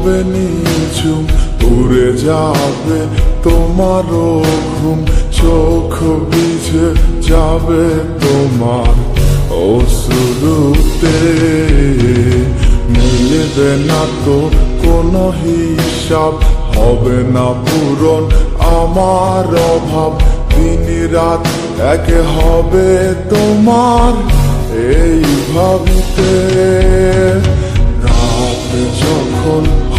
হবে নিঝুম, উড়ে যাবে তোমারও ঘুম, চোখ ভিজে যাবে তোমার অশ্রুতে। মিলবে না তো কোনো হিসাব, হবে না পূরণ আমার অভাব। দিন রাত এক হবে তোমার এই ভাবিতে। রাত যখন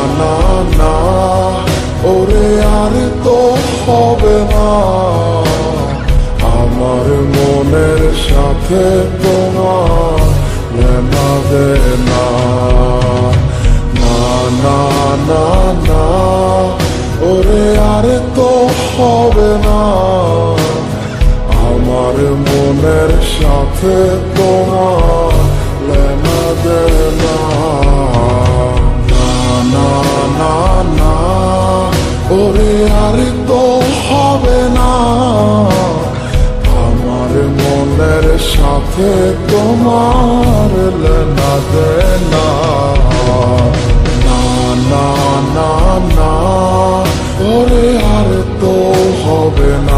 না না না ওরে আর তো হবে না। আমার মনের সাথে তোমার দেনা। না না না না, ওরে আর তো হবে না। আমার মনের সাথে সাথে তোমার না না না না ওরে আর তো হবে না।